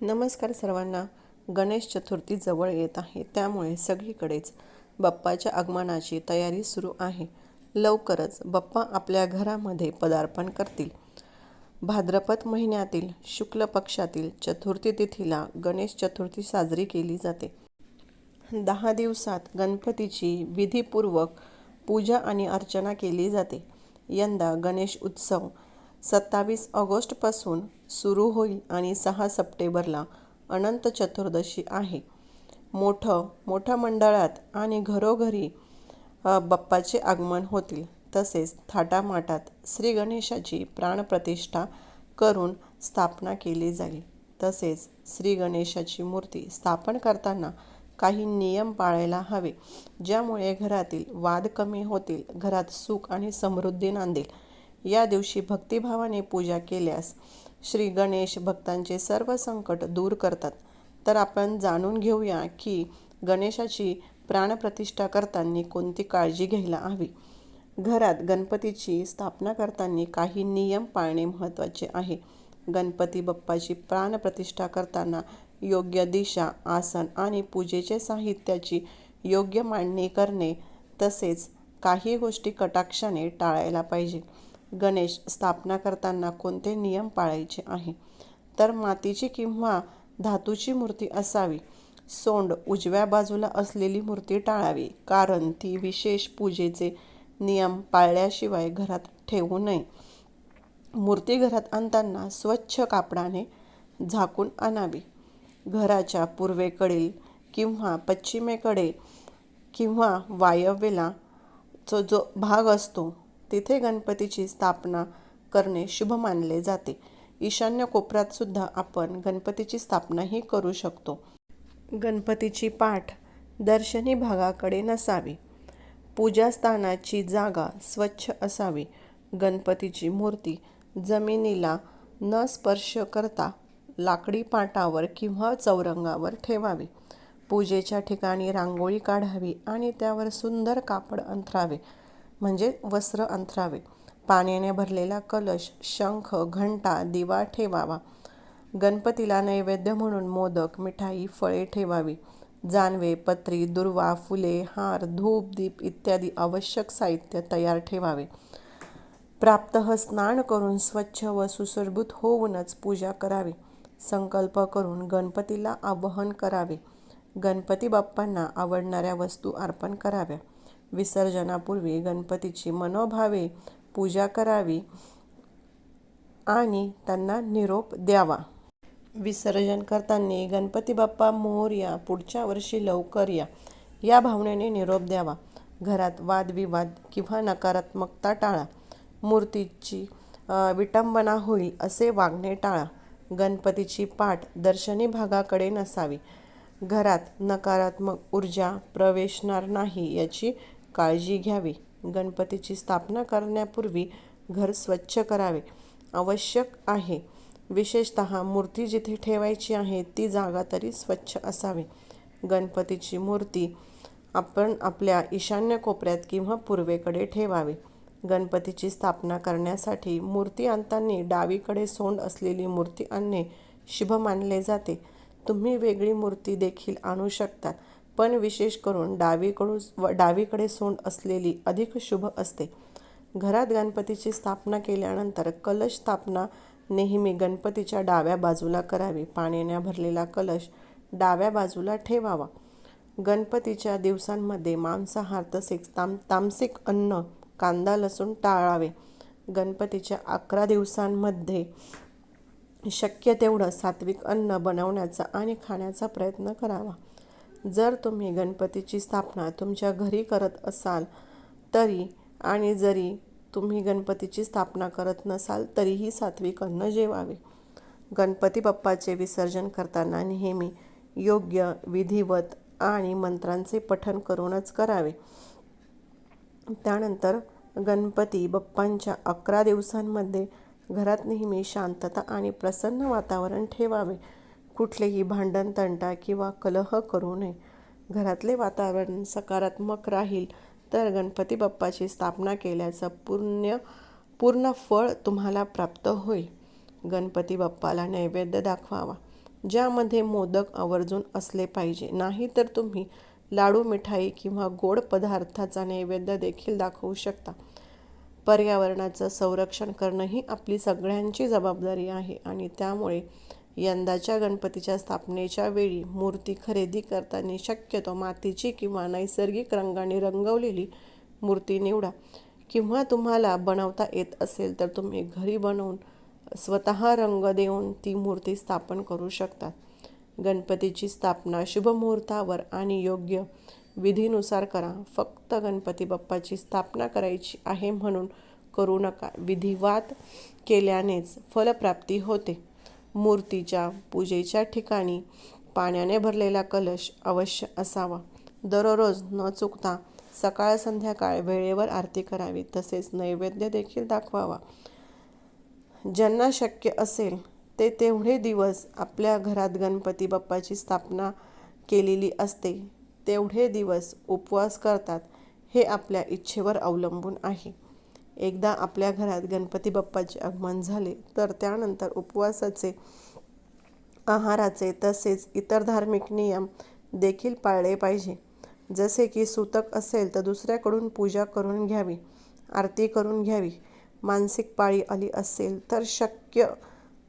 नमस्कार सर्वांना. गणेश चतुर्थी जवळ येत आहे. त्यामुळे सगळीकडेच बाप्पाच्या आगमनाची तयारी सुरू आहे. लवकरच बाप्पा आपल्या घरामध्ये पदार्पण करतील. भाद्रपद महिन्यातील शुक्ल पक्षातील चतुर्थी तिथीला गणेश चतुर्थी साजरी केली जाते. दहा दिवसात गणपतीची विधीपूर्वक पूजा आणि अर्चना केली जाते. यंदा गणेश उत्सव सत्तावीस ऑगस्टपासून सुरू होईल आणि सहा सप्टेंबरला अनंत चतुर्दशी आहे. मोठं मोठ्या मंडळात आणि घरोघरी बाप्पाचे आगमन होतील. तसेच थाटामाटात श्री गणेशाची प्राणप्रतिष्ठा करून स्थापना केली जाईल. तसेच श्री गणेशाची मूर्ती स्थापन करताना काही नियम पाळायला हवे ज्यामुळे घरातील वाद कमी होतील घरात सुख आणि समृद्धी नांदेल. या दिवशी भक्तिभावाने पूजा केल्यास श्री गणेश भक्तांचे सर्व संकट दूर करतात. तर आपण जाणून घेऊया की गणेशाची प्राणप्रतिष्ठा करताना कोणती काळजी घ्यायला हवी? घरात गणपतीची स्थापना करताना काही नियम पाळणे महत्त्वाचे आहे. गणपती बाप्पाची प्राणप्रतिष्ठा करताना योग्य दिशा आसन आणि पूजेचे साहित्याची योग्य मांडणी करणे तसेच काही गोष्टी कटाक्षाने टाळायला पाहिजे. गणेश स्थापना करताना कोणते नियम पाळायचे आहे? तर मातीची किंवा धातूची मूर्ती असावी. सोंड उजव्या बाजूला असलेली मूर्ती टाळावी कारण ती विशेष पूजेचे नियम पाळल्याशिवाय घरात ठेवू नये. मूर्ती घरात आणताना स्वच्छ कापडाने झाकून आणावी. घराच्या पूर्वेकडील किंवा पश्चिमेकडे किंवा वायव्येला जो जो भाग असतो तिथे गणपतीची स्थापना करणे शुभ मानले जाते. ईशान्य कोपऱ्यात सुद्धा आपण गणपतीची स्थापनाही करू शकतो. गणपतीची पाठ दर्शनी भागाकडे नसावी. पूजास्थानाची जागा स्वच्छ असावी. गणपतीची मूर्ती जमिनीला न स्पर्श करता लाकडी पाटावर किंवा चौरंगावर ठेवावी. पूजेच्या ठिकाणी रांगोळी काढावी आणि त्यावर सुंदर कापड अंथरावे. म्हणजे वस्त्र अंथरावे पाण्याने भरलेला कलश शंख घंटा दिवा ठेवावा. गणपतीला नैवेद्य म्हणून मोदक मिठाई फळे ठेवावी. जानवे पत्री दुर्वा फुले हार धूप दीप इत्यादी आवश्यक साहित्य तयार ठेवावे. प्राप्तह स्नान करून स्वच्छ व सुसरभूत होऊनच पूजा करावी. संकल्प करून गणपतीला आवाहन करावे. गणपती बाप्पांना आवडणाऱ्या वस्तू अर्पण कराव्या. विसर्जनापूर्वी गणपतीची मनोभावे पूजा करावी आणि त्यांना निरोप द्यावा. विसर्जन करताना गणपती बाप्पा मोरया पुढच्या वर्षी लवकर या. या भावनेने निरोप द्यावा. घरात वादविवाद किंवा नकारात्मकता टाळा. मूर्तीची विटंबना होईल असे वागणे टाळा. गणपतीची पाठ दर्शनी भागाकडे नसावी. घरात नकारात्मक ऊर्जा प्रवेशणार नाही याची काळजी घ्यावी. गणपतीची स्थापना करण्यापूर्वी घर स्वच्छ करावे. आवश्यक आहे. विशेषत मूर्ती जिथे ठेवायची आहे ती जागा तरी स्वच्छ असावी. गणपतीची मूर्ती आपण आपल्या ईशान्य कोपऱ्यात किंवा पूर्वेकडे ठेवावी. गणपतीची स्थापना करण्यासाठी मूर्ती आणताना डावीकडे सोंड असलेली मूर्ती आणणे शुभ मानले जाते. तुम्ही वेगळी मूर्ती देखील आणू शकतात पण विशेष करून डावीकडून व डावीकडे सोंड असलेली अधिक शुभ असते. घरात गणपतीची स्थापना केल्यानंतर कलश स्थापना नेहमी गणपतीच्या डाव्या बाजूला करावी. पाण्याने भरलेला कलश डाव्या बाजूला ठेवावा. गणपतीच्या दिवसांमध्ये मांसाहार तसेच ताम तामसिक अन्न कांदा लसूण टाळावे. गणपतीच्या अकरा दिवसांमध्ये शक्य तेवढं सात्विक अन्न बनवण्याचा आणि खाण्याचा प्रयत्न करावा. जर तुम्ही गणपतीची स्थापना तुमच्या घरी करत असाल तरी आणि जरी तुम्ही गणपतीची स्थापना करत नसाल तरीही सात्विक अन्न जेवावे. गणपती बाप्पाचे विसर्जन करताना नेहमी योग्य विधिवत आणि मंत्रांचे पठण करूनच करावे. त्यानंतर गणपती बाप्पांच्या अकरा दिवसांमध्ये घरात नेहमी शांतता आणि प्रसन्न वातावरण ठेवावे. कुठलेही भांडण तंटा किंवा कलह करू नये. घरातले वातावरण सकारात्मक राहील तर गणपती बाप्पाची स्थापना केल्याचं पुण्य पूर्ण फळ तुम्हाला प्राप्त होईल. गणपती बाप्पाला नैवेद्य दाखवावा. ज्यामध्ये मोदक आवर्जून असले पाहिजे. नाही तर तुम्ही लाडू मिठाई किंवा गोड पदार्थाचा नैवेद्य देखील दाखवू शकता. पर्यावरणाचं संरक्षण करणं ही आपली सगळ्यांची जबाबदारी आहे आणि त्यामुळे यंदाच्या गणपतीच्या स्थापनेच्या वेळी मूर्ती खरेदी करताना शक्यतो मातीची किंवा नैसर्गिक रंगाने रंगवलेली मूर्ती निवडा. किंवा तुम्हाला बनवता येत असेल तर तुम्ही घरी बनवून स्वतः रंग देऊन ती मूर्ती स्थापन करू शकतात गणपतीची स्थापना शुभ मुहूर्तावर आणि योग्य विधीनुसार करा. फक्त गणपती बाप्पाची स्थापना करायची आहे म्हणून करू नका. विधिवाद केल्यानेच फलप्राप्ती होते. मूर्तीच्या पूजेच्या ठिकाणी पाण्याने भरलेला कलश अवश्य असावा. दररोज न चुकता सकाळ संध्याकाळ वेळेवर आरती करावी तसेच नैवेद्य देखील दाखवावा. ज्यांना शक्य असेल ते तेवढे दिवस आपल्या घरात गणपती बाप्पाची स्थापना केलेली असते तेवढे दिवस उपवास करतात हे आपल्या इच्छेवर अवलंबून आहे. एकदा आपल्या घरात गणपती बाप्पाचे आगमन झाले तर त्यानंतर उपवासाचे आहाराचे तसेच इतर धार्मिक नियम देखील पाळले पाहिजे. जसे की सुतक असेल तर दुसऱ्याकडून पूजा करून घ्यावी आरती करून घ्यावी. मानसिक पाळी आली असेल तर शक्य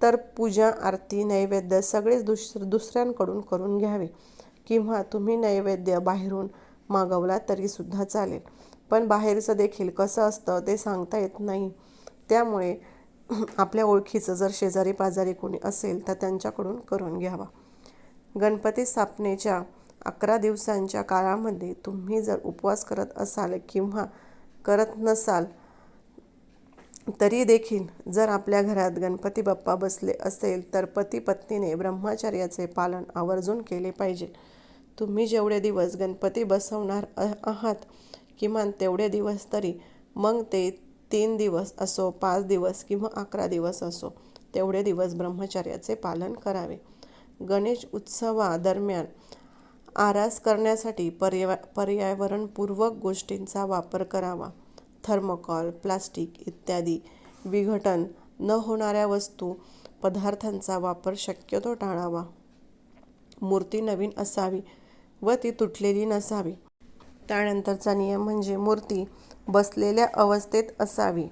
तर पूजा आरती नैवेद्य सगळेच दुस दुसऱ्यांकडून करून घ्यावे. किंवा तुम्ही नैवेद्य बाहेरून मागवला तरीसुद्धा चालेल. पण बाहेरचं देखील कसं असतं ते सांगता येत नाही. त्यामुळे आपल्या ओळखीचं जर शेजारी पाजारी कोणी असेल तर त्यांच्याकडून करून घ्यावा. गणपती स्थापनेच्या अकरा दिवसांच्या काळामध्ये तुम्ही जर उपवास करत असाल किंवा करत नसाल तरी देखील जर आपल्या घरात गणपती बाप्पा बसले असेल तर पती पत्नीने ब्रह्मचर्याचे पालन आवर्जून केले पाहिजे. तुम्ही जेवढे दिवस गणपती बसवणार आहात किमान तेवढे दिवस तरी मग ते तीन दिवस असो पाच दिवस किंवा अकरा दिवस असो तेवढे दिवस ब्रह्मचर्याचे पालन करावे. गणेश उत्सवादरम्यान आरास करण्यासाठी पर्या पर्यावरणपूर्वक गोष्टींचा वापर करावा. थर्मोकॉल प्लास्टिक इत्यादी विघटन न होणाऱ्या वस्तू पदार्थांचा वापर शक्यतो टाळावा. मूर्ती नवीन असावी व ती तुटलेली नसावी. त्यानंतरचा नियम म्हणजे मूर्ती बसलेल्या अवस्थेत असावी.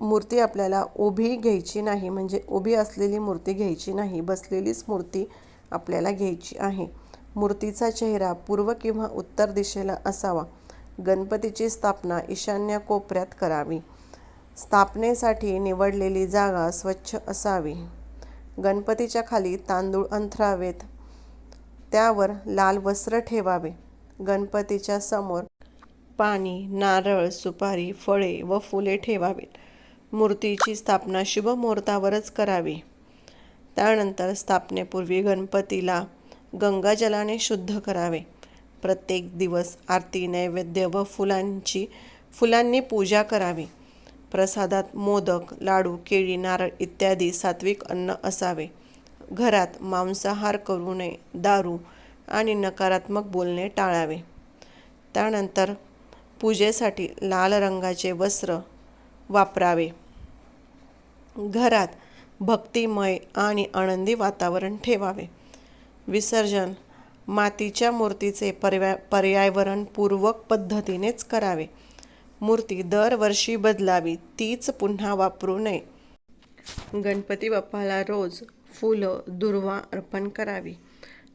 मूर्ती आपल्याला उभी घ्यायची नाही म्हणजे उभी असलेली मूर्ती घ्यायची नाही बसलेलीच मूर्ती आपल्याला घ्यायची आहे. मूर्तीचा चेहरा पूर्व किंवा उत्तर दिशेला असावा. गणपतीची स्थापना ईशान्य कोपऱ्यात करावी. स्थापनेसाठी निवडलेली जागा स्वच्छ असावी. गणपतीच्या खाली तांदूळ अंथरावेत. त्यावर लाल वस्त्र ठेवावे. गणपतीच्या समोर पाणी नारळ सुपारी फळे व फुले ठेवावीत. मूर्तीची स्थापना शुभ मुहूर्तावरच करावी. त्यानंतर स्थापनेपूर्वी गणपतीला गंगाजलाने शुद्ध करावे. प्रत्येक दिवस आरती नैवेद्य व फुलांची फुलांनी पूजा करावी. प्रसादात मोदक लाडू केळी नारळ इत्यादी सात्विक अन्न असावे. घरात मांसाहार करू नये दारू आणि नकारात्मक बोलणे टाळावे. त्यानंतर पूजेसाठी लाल रंगाचे वस्त्र वापरावे. घरात भक्तिमय आणि आनंदी वातावरण ठेवावे. विसर्जन मातीच्या मूर्तीचे पर्या पर्यावरणपूर्वक पद्धतीनेच करावे. मूर्ती दरवर्षी बदलावी तीच पुन्हा वापरू नये. गणपती बाप्पाला रोज फुलं दुर्वा अर्पण करावी.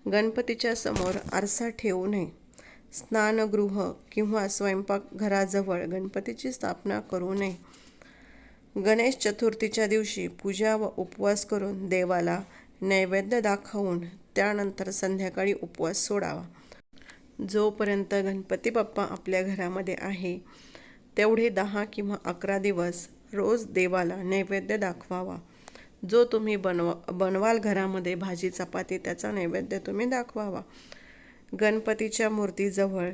गणपतीच्या समोर आरसा ठेवू नये. स्नानगृह किंवा स्वयंपाकघराजवळ गणपतीची स्थापना करू नये. गणेश चतुर्थीच्या दिवशी पूजा व उपवास करून देवाला नैवेद्य दाखवून त्यानंतर संध्याकाळी उपवास सोडावा. जोपर्यंत गणपती बाप्पा आपल्या घरामध्ये आहे तेवढे दहा किंवा अकरा दिवस रोज देवाला नैवेद्य दाखवावा. जो तुम्ही बनवा बनवाल घरामध्ये भाजी चपाती त्याचा नैवेद्य तुम्ही दाखवावा. गणपतीच्या मूर्तीजवळ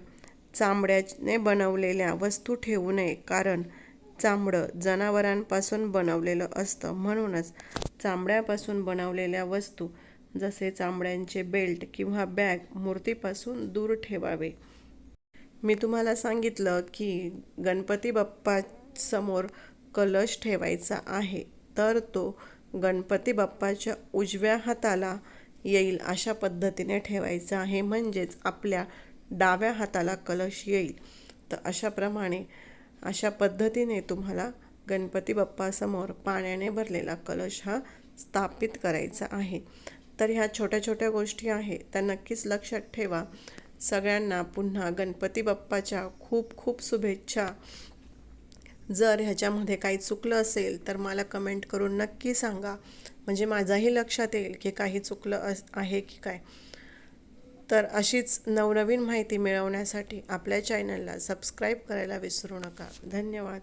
चांबड्याने बनवलेल्या वस्तू ठेवू नये कारण चांबडं जनावरांपासून बनवलेलं असतं. म्हणूनच चांबड्यापासून बनवलेल्या वस्तू जसे चांबड्यांचे बेल्ट किंवा बॅग मूर्तीपासून दूर ठेवावे. मी तुम्हाला सांगितलं की गणपती बाप्पासमोर कलश ठेवायचा आहे तर तो गणपती बाप्पाच्या उजव्या हाताला येईल अशा पद्धतीने ठेवायचं आहे. म्हणजेच आपल्या डाव्या हाताला कलश येईल. तर अशाप्रमाणे अशा पद्धतीने तुम्हाला गणपती बाप्पासमोर पाण्याने भरलेला कलश हा स्थापित करायचा आहे. तर ह्या छोट्या छोट्या गोष्टी आहे त्या नक्कीच लक्षात ठेवा. सगळ्यांना पुन्हा गणपती बाप्पाच्या खूप खूप शुभेच्छा. जर ह्याच्यामध्ये काही चुकलं असेल तर मला कमेंट करून नक्की सांगा. म्हणजे माझाही लक्षात येईल की काही चुकलं अस आहे की काय. तर अशीच नवनवीन माहिती मिळवण्यासाठी आपल्या चॅनलला सबस्क्राईब करायला विसरू नका. धन्यवाद.